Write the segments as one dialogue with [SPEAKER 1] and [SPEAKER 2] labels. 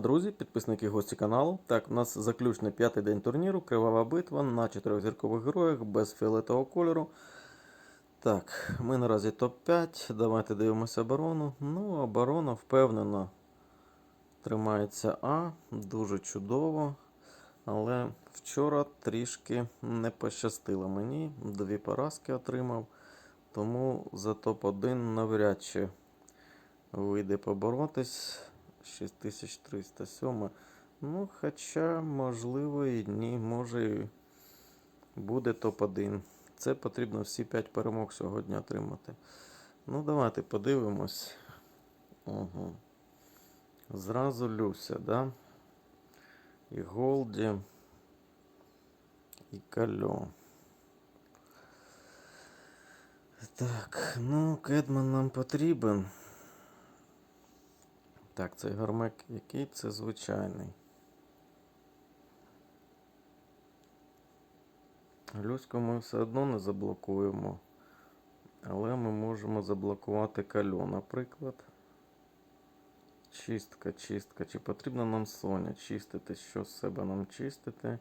[SPEAKER 1] друзі, підписники гості каналу. Так, у нас заключний п'ятий день турніру, кривава битва на чотирьохзіркових героях без фіолетового кольору. Так, ми наразі топ-5. Давайте дивимося оборону. Ну, оборона впевнено тримається А. Дуже чудово. Але вчора трішки не пощастило мені. Дві поразки отримав. Тому за топ-1 навряд чи вийде поборотись. 6307. Ну, хоча, можливо, і ні. Може буде топ-1. Це потрібно всі 5 перемог сьогодні отримати. Ну, давайте подивимось. Угу. Зразу Люся, да? І Голді. І Кальо. Так, ну, Кедман нам потрібен. Так, цей гармек який це звичайний. Люську ми все одно не заблокуємо. Але ми можемо заблокувати кальо, наприклад. Чистка, чистка. Чи потрібна нам Соня чистити? Що з себе нам чистити?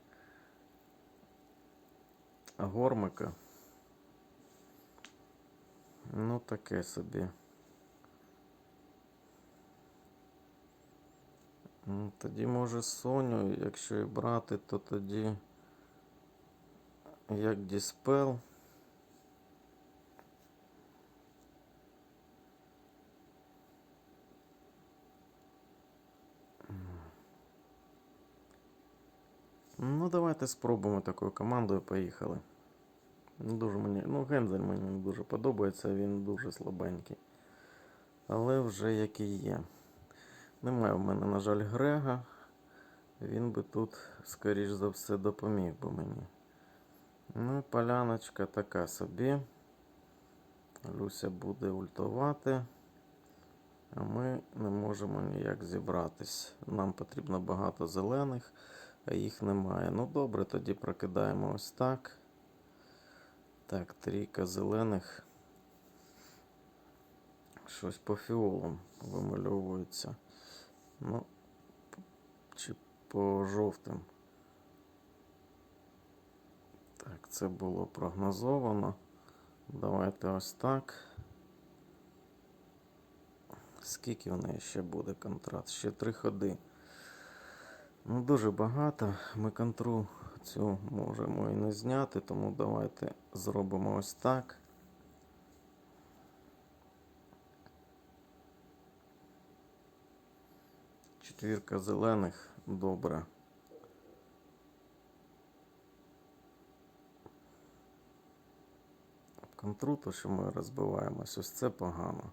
[SPEAKER 1] Гормика. Ну, таке собі. Тоді може Соню, якщо і брати, то тоді як Діспел. Ну, давайте спробуємо такою командою. Поїхали. Ну, Дуже мені. Ну, Гензель мені дуже подобається, він дуже слабенький. Але вже який є. Немає в мене, на жаль, Грега. Він би тут, скоріш за все, допоміг би мені. Ну, і поляночка така собі. Люся буде ультувати. А ми не можемо ніяк зібратись. Нам потрібно багато зелених, а їх немає. Ну добре, тоді прокидаємо ось так. Так, трійка зелених. Щось по фіолам вимальовується. Ну, чи по жовтим. Так, це було прогнозовано. Давайте ось так. Скільки в неї ще буде контракт? Ще три ходи. Ну, дуже багато. Ми контру цю можемо і не зняти, тому давайте зробимо ось так. Четвірка зелених добре. Контру, то що ми розбиваємось, ось це погано.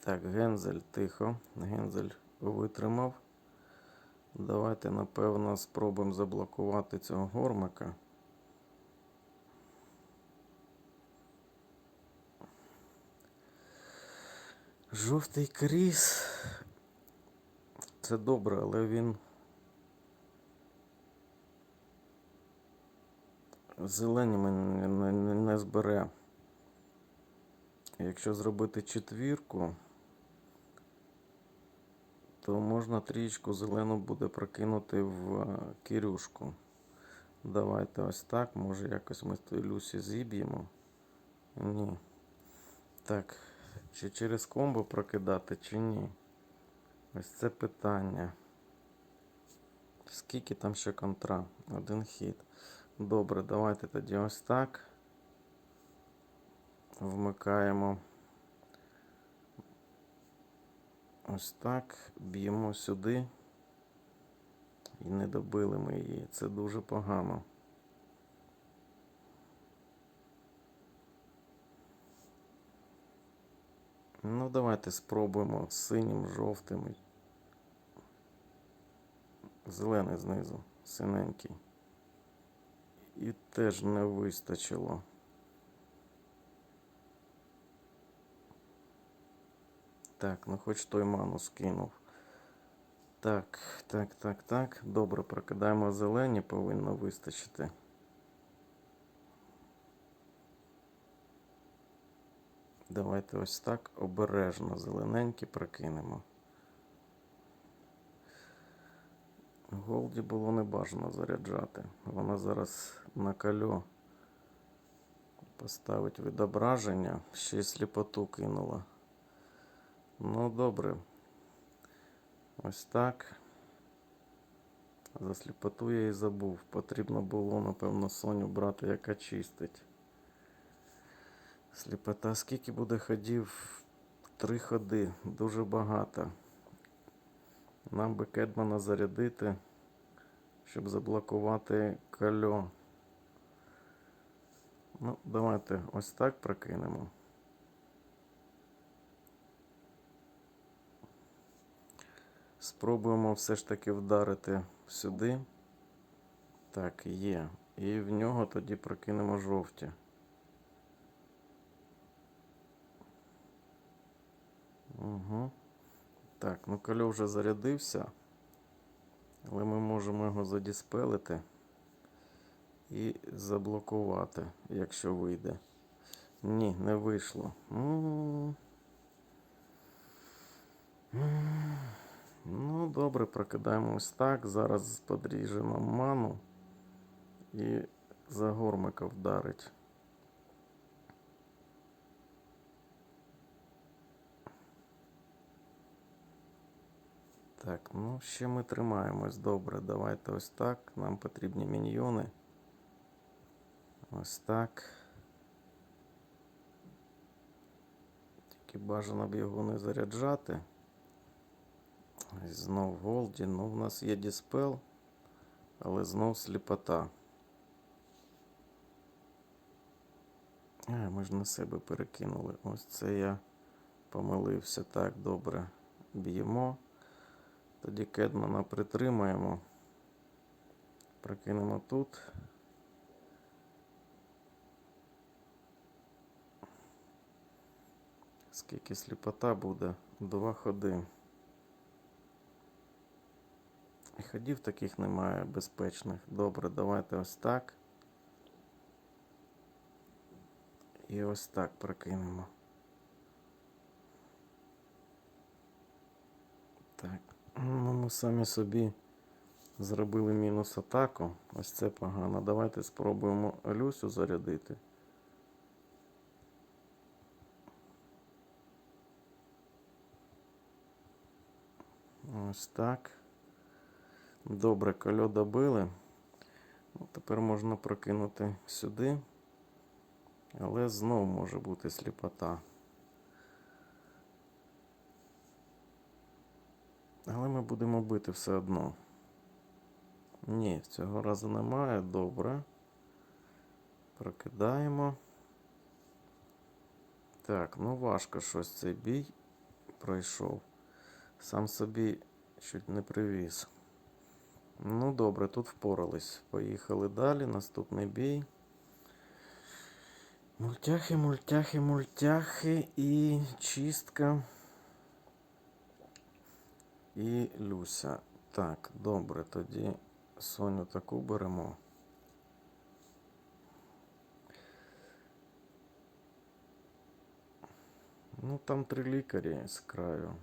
[SPEAKER 1] Так, Гензель тихо. Гензель витримав. Давайте, напевно, спробуємо заблокувати цього гормика. Жовтий кріс. Це добре, але він. Зелені мене не, збере. Якщо зробити четвірку, то можна трієчку зелену буде прокинути в е, Кирюшку. Давайте ось так. Може якось ми той Люсі зіб'ємо. Ні. Так, чи через комбо прокидати, чи ні? Ось це питання. Скільки там ще контра? Один хід. Добре, давайте тоді ось так. Вмикаємо. Ось так. Б'ємо сюди. І не добили ми її. Це дуже погано. Ну, давайте спробуємо синім, жовтим. Зелений знизу, синенький. І теж не вистачило. Так, ну хоч той ману скинув. Так, так, так, так. Добре, прокидаємо зелені, повинно вистачити. Давайте ось так обережно зелененькі прокинемо. Голді було не бажано заряджати. Вона зараз на кальо поставить відображення, ще й сліпоту кинула. Ну, добре. Ось так. За сліпоту я і забув. Потрібно було, напевно, Соню брати, яка чистить. Сліпота скільки буде ходів? Три ходи, дуже багато. Нам би Кедмана зарядити, щоб заблокувати кальо. Ну, давайте ось так прокинемо. Спробуємо все ж таки вдарити сюди. Так, є. І в нього тоді прокинемо жовті. Угу. Так, ну кольо вже зарядився. Але ми можемо його задіспелити і заблокувати, якщо вийде. Ні, не вийшло. Ну, добре, прокидаємо ось так. Зараз подріжемо ману і за гормика вдарить. Так, ну ще ми тримаємось добре. Давайте ось так. Нам потрібні міньйони. Ось так. Тільки бажано б його не заряджати. Знов Голді. Ну, в нас є Діспел, але знов сліпота. А, ми ж на себе перекинули. Ось це я помилився. Так, добре. Б'ємо. Тоді Кедмана притримаємо. Прокинемо тут. Скільки сліпота буде? Два ходи. І ходів таких немає безпечних. Добре, давайте ось так. І ось так прокинемо. Так. Ми самі собі зробили мінус атаку. Ось це погано. Давайте спробуємо Люсю зарядити. Ось так. Добре, кольо добили. Ну, тепер можна прокинути сюди. Але знову може бути сліпота. Але ми будемо бити все одно. Ні, цього разу немає. Добре. Прокидаємо. Так, ну важко щось цей бій пройшов. Сам собі чуть не привіз. Ну, добре, тут впорались. Поїхали далі. Наступний бій. Мультяхи, мультяхи, мультяхи і чистка. І Люся. Так, добре, тоді Соню таку беремо. Ну, там три лікарі з краю.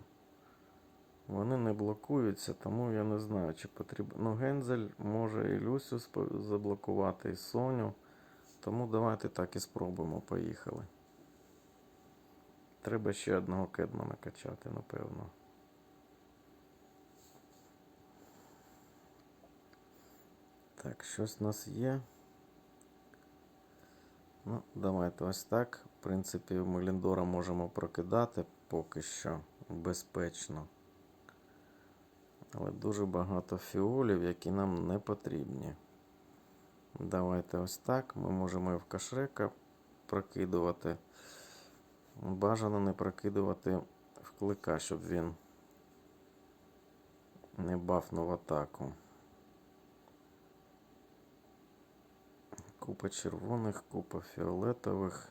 [SPEAKER 1] Вони не блокуються, тому я не знаю, чи потрібно. Ну, Гензель може і Люсю заблокувати, і Соню. Тому давайте так і спробуємо. Поїхали. Треба ще одного кедмана качати, напевно. Так, щось у нас є. Ну, давайте ось так. В принципі, Меліндора можемо прокидати поки що безпечно. Але дуже багато фіолів, які нам не потрібні. Давайте ось так. Ми можемо і в кашрека прокидувати. Бажано не прокидувати в клика, щоб він не бафнув атаку. Купа червоних, купа фіолетових.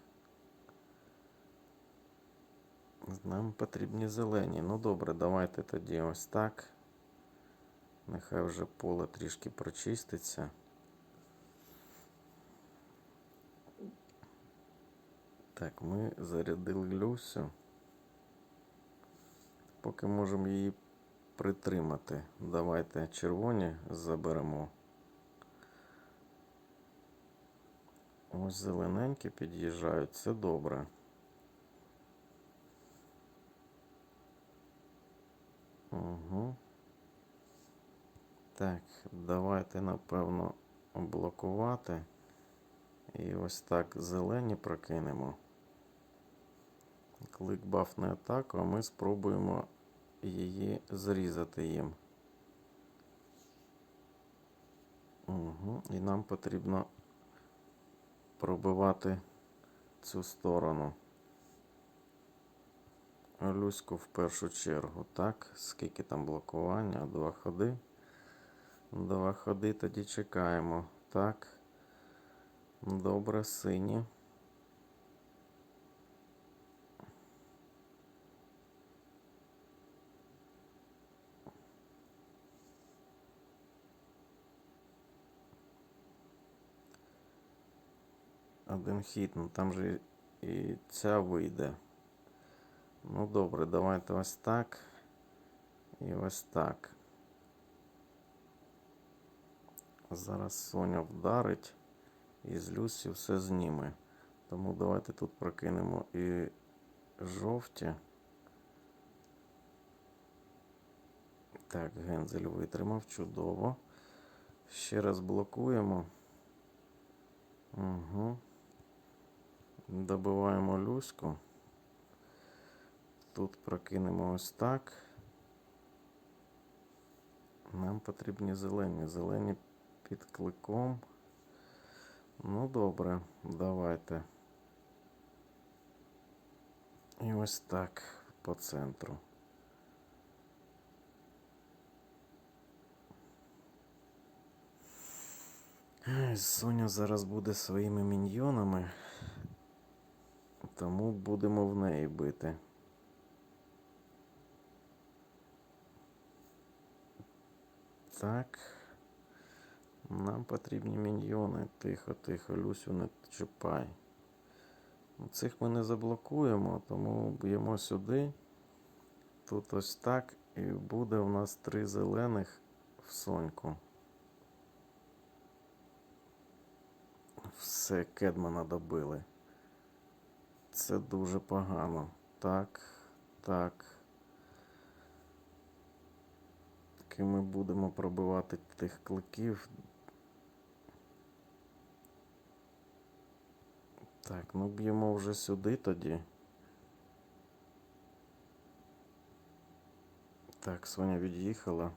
[SPEAKER 1] Нам потрібні зелені. Ну добре, давайте тоді ось так. Нехай вже поле трішки прочиститься. Так, ми зарядили Люсю. Поки можемо її притримати. Давайте червоні заберемо. Ось зелененькі під'їжджають, це добре. Угу. Так, давайте, напевно, блокувати. І ось так зелені прокинемо. Клик бафне атаку, а ми спробуємо її зрізати їм. Угу. І нам потрібно пробивати цю сторону. Люську в першу чергу. Так, скільки там блокування? Два ходи. Два ходи тоді чекаємо. Так. Добре, сині. Один хід, ну там же і ця вийде. Ну добре, давайте ось так. І ось так. Зараз Соня вдарить і з Люсі все зніме. Тому давайте тут прокинемо і жовті. Так, Гензель витримав, чудово. Ще раз блокуємо. Угу. Добиваємо Люську. Тут прокинемо ось так. Нам потрібні зелені. Зелені під кликом. Ну, добре, давайте. І ось так по центру. Соня зараз буде своїми міньйонами, тому будемо в неї бити. Так. Нам потрібні міньйони. Тихо, тихо, Люсю не чіпай. Ну, Цих ми не заблокуємо, тому б'ємо сюди. Тут ось так. І буде у нас три зелених в соньку. Все, Кедмана добили. Це дуже погано. Так, так. Таки ми будемо пробивати тих кликів. Так, ну б'ємо вже сюди тоді. Так, Соня від'їхала.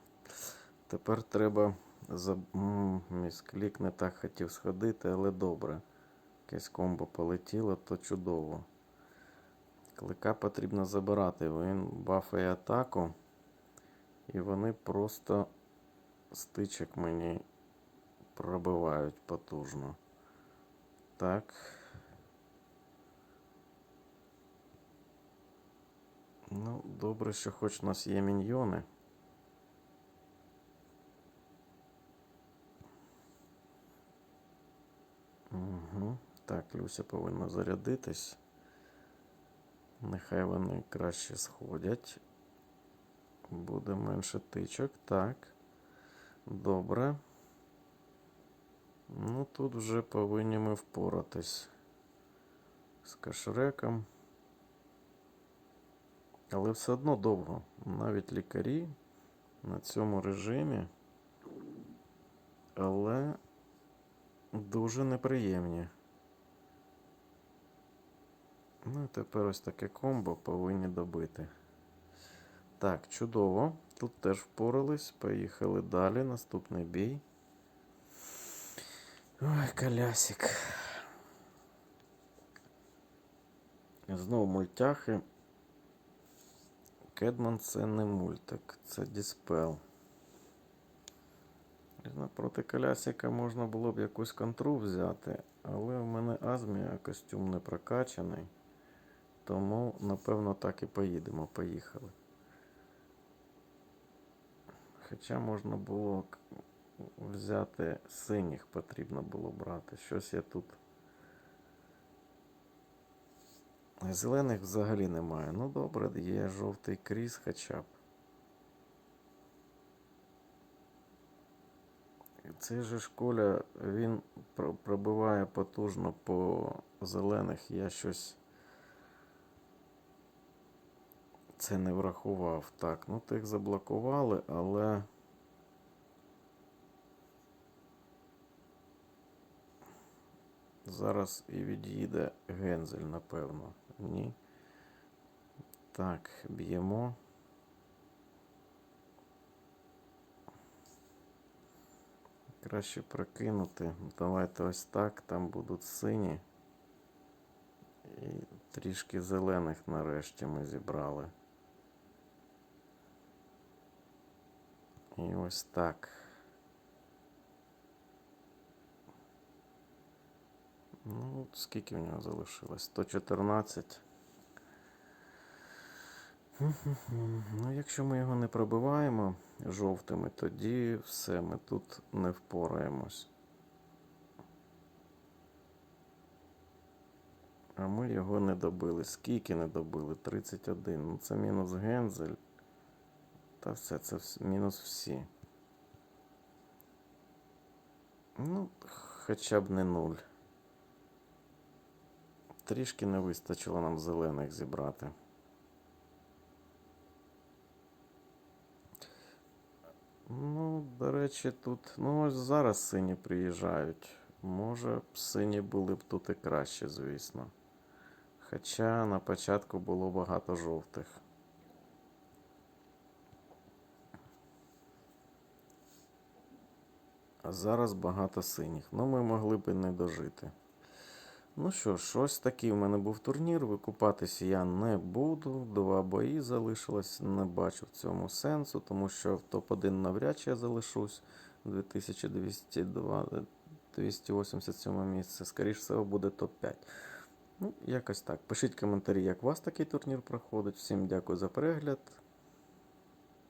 [SPEAKER 1] Тепер треба за місклік не так хотів сходити, але добре. Якесь комбо полетіло, то чудово. Клика потрібно забирати. Він бафає атаку. І вони просто стичок мені пробивають потужно. Так. Ну, добре, що хоч у нас є міньйони. Угу. Так, Люся повинна зарядитись. Нехай вони краще сходять. Буде менше тичок. Так. Добре. Ну, тут вже повинні ми впоратись з кашреком. Але все одно довго. Навіть лікарі на цьому режимі. Але дуже неприємні. Ну тепер ось таке комбо повинні добити. Так, чудово. Тут теж впорались. Поїхали далі. Наступний бій. Ой, колясик. Знову мультяхи. Кедман це не мультик, це Діспел. Проти колясика можна було б якусь контру взяти, але в мене Азмія костюм не прокачаний. Тому, напевно, так і поїдемо. Поїхали. Хоча можна було взяти синіх, потрібно було брати. Щось я тут. Зелених взагалі немає. Ну добре, є жовтий кріс хоча б. Цей же школя він пробиває потужно по зелених. Я щось це не врахував. Так, ну тих заблокували, але. Зараз і від'їде Гензель, напевно. Ні. Так, б'ємо. Краще прокинути. Давайте ось так. Там будуть сині. І трішки зелених нарешті ми зібрали. І ось так. Ну, скільки в нього залишилось? 114. Ну, якщо ми його не пробиваємо жовтими, тоді все, ми тут не впораємось. А ми його не добили. Скільки не добили? 31. Ну, це мінус гензель. Та все, це мінус всі. Ну, хоча б не нуль. Трішки не вистачило нам зелених зібрати. Ну, до речі, тут. Ну, ось зараз сині приїжджають. Може, б сині були б тут і краще, звісно. Хоча на початку було багато жовтих. Зараз багато синіх. Ну, ми могли б і не дожити. Ну що ж, ось такий в мене був турнір. Викупатися я не буду. Два бої залишилось. Не бачу в цьому сенсу, тому що в топ-1 навряд чи я залишусь. 2202, 287 місце. Скоріше всього, буде топ-5. Ну, якось так. Пишіть коментарі, як у вас такий турнір проходить. Всім дякую за перегляд.